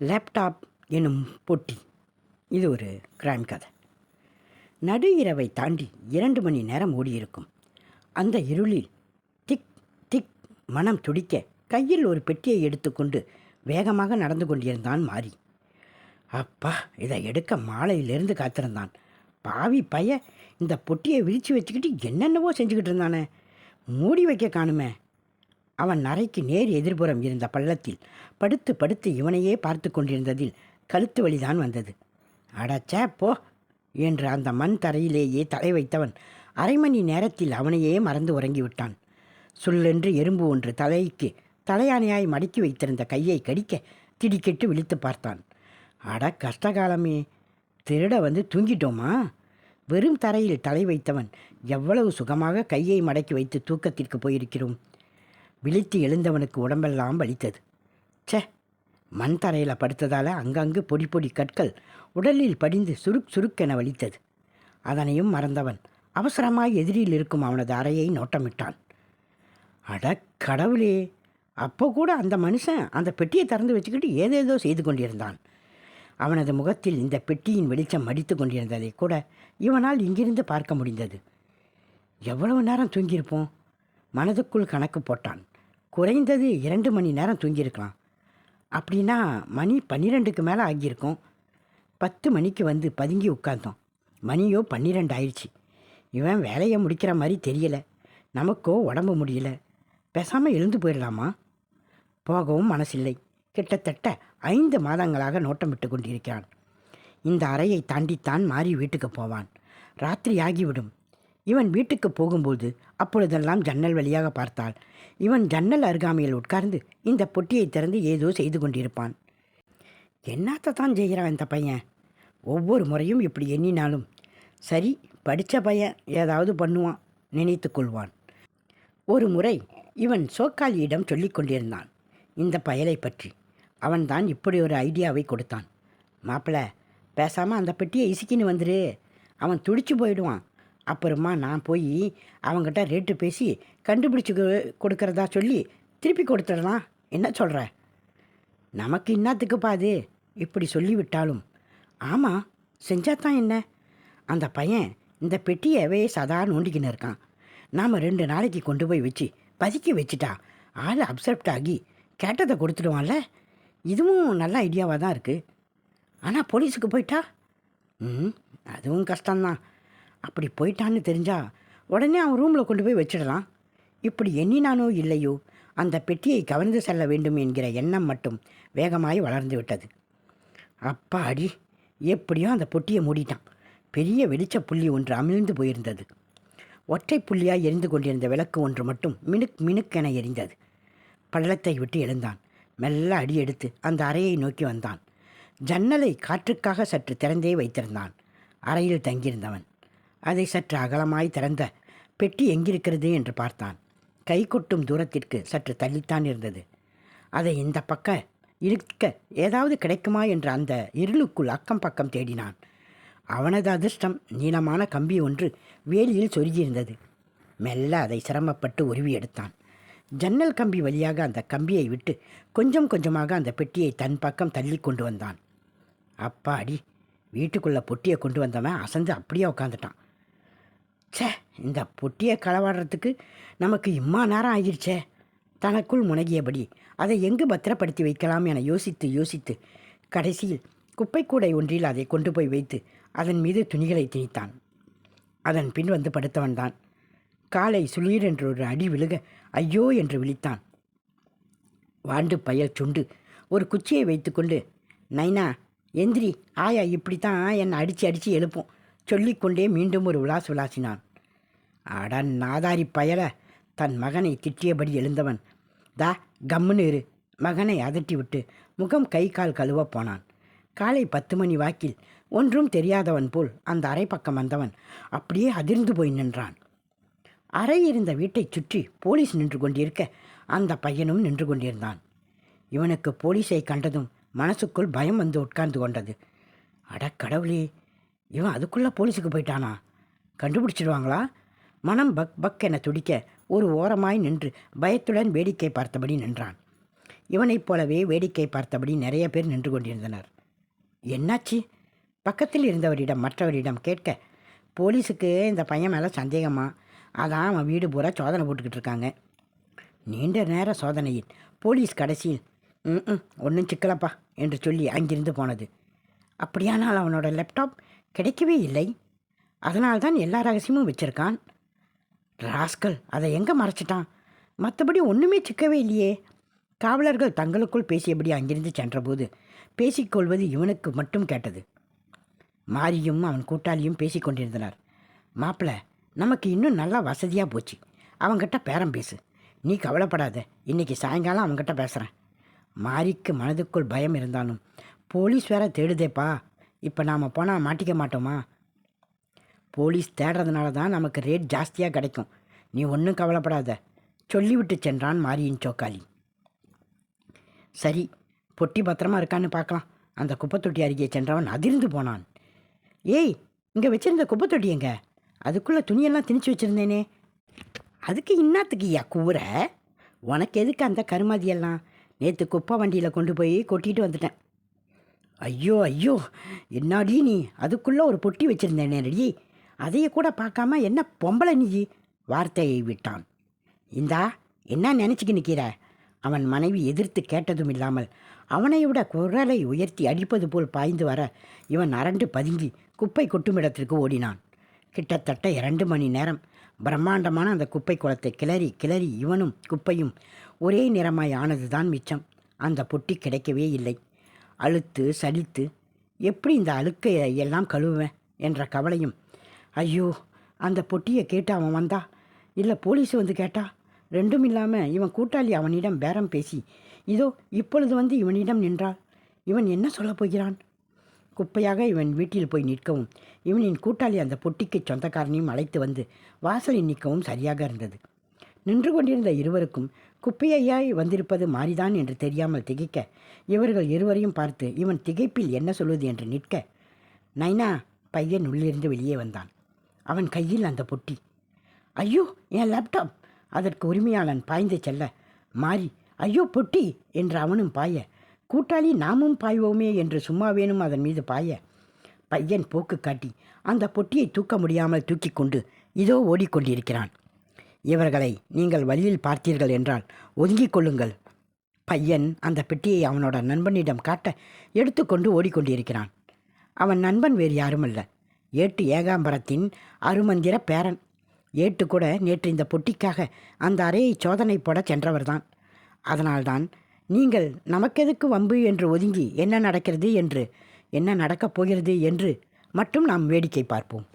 Laptop எனும் பொட்டி. இது ஒரு கிரைம் கதை. நடு இரவை தாண்டி இரண்டு மணி நேரம் ஓடியிருக்கும். அந்த இருளில் திக் திக் மனம் துடிக்க கையில் ஒரு பெட்டியை எடுத்துக்கொண்டு வேகமாக நடந்து கொண்டிருந்தான் மாறி. அப்பா இதை எடுக்க மாலையிலிருந்து காத்திருந்தான். பாவி பைய இந்த பொட்டியை விரித்து வச்சுக்கிட்டு என்னென்னவோ செஞ்சுக்கிட்டு இருந்தானே. மூடி வைக்க காணுமே. அவன் அறைக்கு நேர் எதிர்புறம் இருந்த பள்ளத்தில் படுத்து படுத்து இவனையே பார்த்து கொண்டிருந்ததில் கழுத்து வலிதான் வந்தது. அடச்சே போ என்று அந்த மண் தரையிலேயே தலை வைத்தவன் அரை மணி நேரத்தில் அவனையே மறந்து உறங்கிவிட்டான். சுல்லென்று எறும்பு ஒன்று தலைக்கு தலையானையாய் மடக்கி வைத்திருந்த கையை கடிக்க திடிக்கிட்டு விழித்து பார்த்தான். அட கஷ்டகாலமே திருட வந்து தூங்கிட்டோமா? வெறும் தரையில் தலை வைத்தவன் எவ்வளவு சுகமாக கையை மடக்கி வைத்து தூக்கத்திற்கு போயிருக்கிறோம். விழித்து எழுந்தவனுக்கு உடம்பெல்லாம் வலித்தது. சே மண் தரையில் படுத்ததால் அங்கங்கு பொடி பொடி கற்கள் உடலில் படிந்து சுருக் சுருக்கென வலித்தது. அதனையும் மறந்தவன் அவசரமாய் எதிரில் இருக்கும் அவனது அறையை நோட்டமிட்டான். அட கடவுளே! அப்போ கூட அந்த மனுஷன் அந்த பெட்டியை திறந்து வச்சுக்கிட்டு ஏதேதோ செய்து கொண்டிருந்தான். அவனது முகத்தில் இந்த பெட்டியின் வெளிச்சம் மடித்து கொண்டிருந்ததை கூட இவனால் இங்கிருந்து பார்க்க முடிந்தது. எவ்வளவு நேரம் தூங்கியிருப்போம்? மனதுக்குள் கணக்கு போட்டான். குறைந்தது இரண்டு மணி நேரம் தூங்கியிருக்கலாம். அப்படின்னா மணி பன்னிரெண்டுக்கு மேலே ஆகியிருக்கும். பத்து மணிக்கு வந்து பதுங்கி உட்காந்தோம் மணியோ பன்னிரெண்டு ஆயிடுச்சு. இவன் வேலையை முடிக்கிற மாதிரி தெரியலை. நமக்கோ உடம்பு முடியல. பேசாமல் எழுந்து போயிடலாமா? போகவும் மனசில்லை. கிட்டத்தட்ட ஐந்து மாதங்களாக நோட்டமிட்டு கொண்டிருக்கிறான். இந்த அறையை தாண்டித்தான் மாறி வீட்டுக்கு போவான். ராத்திரி ஆகிவிடும். இவன் வீட்டுக்கு போகும்போது அப்பொழுதெல்லாம் ஜன்னல் வழியாக பார்த்தாள். இவன் ஜன்னல் அருகாமையில் உட்கார்ந்து இந்த பொட்டியை திறந்து ஏதோ செய்து கொண்டிருப்பான். என்னத்தை தான் செய்கிறான் இந்த பையன்? ஒவ்வொரு முறையும் இப்படி எண்ணினாலும் சரி படித்த பையன் ஏதாவது பண்ணுவான் நினைத்து கொள்வான். ஒரு முறை இவன் சோக்காலியிடம் சொல்லிக் கொண்டிருந்தான் இந்த பயலை பற்றி. அவன்தான் இப்படி ஒரு ஐடியாவை கொடுத்தான். மாப்பிள பேசாமல் அந்த பெட்டியை இசுக்கின்னு வந்துரு. அவன் துடிச்சு போயிடுவான். அப்புறமா நான் போய் அவங்ககிட்ட ரேட்டு பேசி கண்டுபிடிச்சி கொ- கொடுக்கறதா சொல்லி திருப்பி கொடுத்துடலாம் என்ன சொல்கிற நமக்கு இன்னத்துக்குப்பா அது? இப்படி சொல்லிவிட்டாலும். ஆமாம் செஞ்சாதான் என்ன? அந்த பையன் இந்த பெட்டியவே சதா நோண்டிக்கின்னு இருக்கான். நாம் ரெண்டு நாளைக்கு கொண்டு போய் வச்சு பதுக்கி வச்சுட்டா ஆள் அப்செப்ட் ஆகி கேட்டதை கொடுத்துடுவான்ல? இதுவும் நல்ல ஐடியாவாக தான் இருக்குது ஆனால் போலீஸுக்கு போயிட்டா? ம் அதுவும் கஷ்டம்தான். அப்படி போயிட்டான்னு தெரிஞ்சா உடனே அவன் ரூமில் கொண்டு போய் வச்சிடலாம். இப்படி எண்ணினானோ இல்லையோ அந்த பெட்டியை கவர்ந்து செல்ல வேண்டும் என்கிற எண்ணம் மட்டும் வேகமாய் வளர்ந்து விட்டது. அப்பா அடி எப்படியோ அந்த பொட்டியை மூடிட்டான். பெரிய வெளிச்ச புள்ளி ஒன்று அமிழ்ந்து போயிருந்தது. ஒற்றை புள்ளியாய் எரிந்து கொண்டிருந்த விளக்கு ஒன்று மட்டும் மினுக் மினுக்கென எரிந்தது. பள்ளத்தை விட்டு எழுந்தான். மெல்ல அடி எடுத்து அந்த அறையை நோக்கி வந்தான். ஜன்னலை காற்றுக்காக சற்று திறந்தே வைத்திருந்தான். அறையில் தங்கியிருந்தவன். அதை சற்று அகலமாய் திறந்த பெட்டி எங்கிருக்கிறது? என்று பார்த்தான். கை கொட்டும் தூரத்திற்கு சற்று தள்ளித்தான் இருந்தது. அதை இந்த பக்கம் இருக்க ஏதாவது கிடைக்குமா? என்று அந்த இருளுக்குள் அக்கம் பக்கம் தேடினான். அவனது அதிர்ஷ்டம் நீளமான கம்பி ஒன்று வேலியில் சொருகியிருந்தது. மெல்ல அதை சிரமப்பட்டு உருவி எடுத்தான். ஜன்னல் கம்பி வழியாக அந்த கம்பியை விட்டு கொஞ்சம் கொஞ்சமாக அந்த பெட்டியை தன் பக்கம் தள்ளி கொண்டு வந்தான். அப்பாடி! வீட்டுக்குள்ளே பொட்டியை கொண்டு வந்தவன் அசந்து அப்படியே உட்காந்துட்டான் ச்சே இந்த பொட்டியை களவாடுறதுக்கு நமக்கு இம்மா நேரம் ஆயிடுச்சே தனக்குள் முனகியபடி அதை எங்கு பத்திரப்படுத்தி வைக்கலாம் என யோசித்து யோசித்து கடைசியில் குப்பைக்கூடை ஒன்றில் அதை கொண்டு போய் வைத்து அதன் மீது துணிகளை திணித்தான். அதன் பின் வந்து படுத்தவன்தான் காலை சுளீர் என்று ஒரு அடி விழுக ஐயோ என்று விழித்தான். வாண்டு பயல் சுண்டு ஒரு குச்சியை வைத்துக்கொண்டு நைனா எந்திரி ஆயா இப்படித்தான் என்னை அடித்து அடித்து எழுப்போம். சொல்லிக்கொண்டே மீண்டும் ஒரு விளாஸ் உலாசினான் அட நாதாரி பயல தன் மகனை திட்டியபடி எழுந்தவன். தா கம்முன்னு இரு. மகனை அதட்டி விட்டு முகம் கை கால் கழுவ போனான். காலை பத்து மணி வாக்கில் ஒன்றும் தெரியாதவன் போல் அந்த அறை பக்கம் வந்தவன் அப்படியே அதிர்ந்து போய் நின்றான். அறை இருந்த வீட்டைச் சுற்றி போலீஸ் நின்று கொண்டிருக்க அந்த பையனும் நின்று கொண்டிருந்தான். இவனுக்கு போலீஸை கண்டதும் மனசுக்குள் பயம் வந்து உட்கார்ந்து கொண்டது. அட கடவுளே இவன் அதுக்குள்ளே போலீஸுக்கு போயிட்டானா? கண்டுபிடிச்சிடுவாங்களா? மனம் பக் பக் என துடிக்க ஒரு ஓரமாய் நின்று பயத்துடன் வேடிக்கை பார்த்தபடி நின்றான். இவனைப் போலவே வேடிக்கை பார்த்தபடி நிறைய பேர் நின்று கொண்டிருந்தனர். என்னாச்சு? பக்கத்தில் இருந்தவரிடம் மற்றவரிடம் கேட்க போலீஸுக்கு இந்த பையன் மேலே சந்தேகமா? அதான் அவன் வீடு பூரா சோதனை போட்டுக்கிட்டு இருக்காங்க. நீண்ட நேர சோதனையில் போலீஸ் கடைசியில். ம் ஒன்றும் சிக்கலப்பா என்று சொல்லி அங்கிருந்து போனது. அப்படியானால் அவனோட லேப்டாப் கிடைக்கவே இல்லை. அதனால்தான் எல்லா ரகசியமும் வச்சிருக்கான். ராஸ்கல் அதை எங்கே மறைச்சிட்டான்? மற்றபடி ஒன்றுமே சிக்கவே இல்லையே. காவலர்கள் தங்களுக்குள் பேசியபடி அங்கிருந்து சென்றபோது பேசிக்கொள்வது இவனுக்கு மட்டும் கேட்டது. மாரியும் அவன் கூட்டாளியும் பேசிக் கொண்டிருந்தனர் மாப்பிள நமக்கு இன்னும் நல்லா வசதியாக போச்சு. அவன்கிட்ட பேரம் பேசு. நீ கவலைப்படாத. இன்னைக்கு சாயங்காலம் அவன்கிட்ட பேசுகிறேன் மாரிக்கு மனதுக்குள் பயம் இருந்தாலும் போலீஸ் வேற தேடுதேப்பா. இப்போ நாம் போனால் மாட்டிக்க மாட்டோமா? போலீஸ் தேடுறதுனால தான் நமக்கு ரேட் ஜாஸ்தியாக கிடைக்கும். நீ ஒன்றும் கவலைப்படாத. சொல்லிவிட்டு சென்றான் மாரியின் சோக்காளி சரி பொட்டி பத்திரமா இருக்கான்னு பார்க்கலாம். அந்த குப்பைத்தொட்டி அருகே சென்றவன் அதிர்ந்து போனான். ஏய் இங்கே வச்சிருந்த குப்பைத்தொட்டி எங்க? அதுக்குள்ளே துணியெல்லாம் திணிச்சு வச்சிருந்தேனே. அதுக்கு இன்னாத்துக்கு ஐயா கூற? உனக்கு எதுக்கு அந்த கருமாதியெல்லாம்? நேற்று குப்பை வண்டியில் கொண்டு போய் கொட்டிட்டு வந்துட்டேன். ஐயோ ஐயோ என்னாடி நீ? அதுக்குள்ளே ஒரு பொட்டி வச்சிருந்தேனே ரெடி. அதையே கூட பார்க்காம என்ன பொம்பளை நீ? வார்த்தையை விட்டான். இந்தா என்ன நினச்சிக்கு நிற்கிற அவன் மனைவி எதிர்த்து கேட்டதும் இல்லாமல் அவனை விட குரலை உயர்த்தி அடிப்பது போல் பாய்ந்து வர இவன் அரண்டு பதுங்கி குப்பை கொட்டுமிடத்திற்கு ஓடினான். கிட்டத்தட்ட இரண்டு மணி நேரம் பிரம்மாண்டமான அந்த குப்பை குளத்தை கிளறி கிளறி இவனும் குப்பையும் ஒரே நிறமாய் ஆனதுதான் மிச்சம். அந்த பொட்டி கிடைக்கவே இல்லை. அழுத்து சலித்து எப்படி இந்த அழுக்கை எல்லாம் கழுவுவேன்? என்ற கவலையும் ஐயோ அந்த பொட்டியை கேட்டு அவன் வந்தா? இல்லை போலீஸ் வந்து கேட்டா? ரெண்டும் இல்லாமல் இவன் கூட்டாளி அவனிடம் பேரம் பேசி இதோ இப்பொழுது வந்து இவனிடம் நின்றாள். இவன் என்ன சொல்லப் போகிறான்? குப்பையாக இவன் வீட்டில் போய் நிற்கவும் இவனின் கூட்டாளி அந்த பொட்டிக்கு சொந்தக்காரனையும் அழைத்து வந்து வாசலில் நிற்கவும் சரியாக இருந்தது. நின்று கொண்டிருந்த இருவருக்கும் குப்பையாய் வந்திருப்பது மாறிதான் என்று தெரியாமல் திகைக்க இவர்கள் இருவரையும் பார்த்து இவன் திகைப்பில் என்ன சொல்வது? என்று நிற்க நைனா பையன் உள்ளிருந்து வெளியே வந்தான். அவன் கையில் அந்த பொட்டி. ஐயோ என் லேப்டாப் அதற்கு உரிமையாளன் பாய்ந்து செல்ல. மாறி. ஐயோ பொட்டி! என்று அவனும் பாய கூட்டாளி நாமும் பாய்வோமே என்று சும்மா வேணும் அதன் மீது பாய. பையன் போக்கு காட்டி அந்த பொட்டியை தூக்க முடியாமல் தூக்கி கொண்டு இதோ ஓடிக்கொண்டிருக்கிறான். இவர்களை நீங்கள் வழியில் பார்த்தீர்கள் என்றால் ஒதுங்கிக் கொள்ளுங்கள். பையன் அந்த பெட்டியை அவனோட நண்பனிடம் காட்ட எடுத்துக்கொண்டு ஓடிக்கொண்டிருக்கிறான். அவன் நண்பன் வேறு யாருமல்ல. ஏட்டு ஏகாம்பரத்தின் அருமந்திர பேரன். ஏட்டு கூட நேற்று இந்த பொட்டிக்காக அந்த அறையை சோதனை போட சென்றவர்தான். அதனால்தான் நீங்கள் நமக்கெதுக்கு வம்பு என்று ஒதுங்கி என்ன நடக்கிறது என்று என்ன நடக்கப் போகிறது என்று மட்டும் நாம் வேடிக்கை பார்ப்போம்.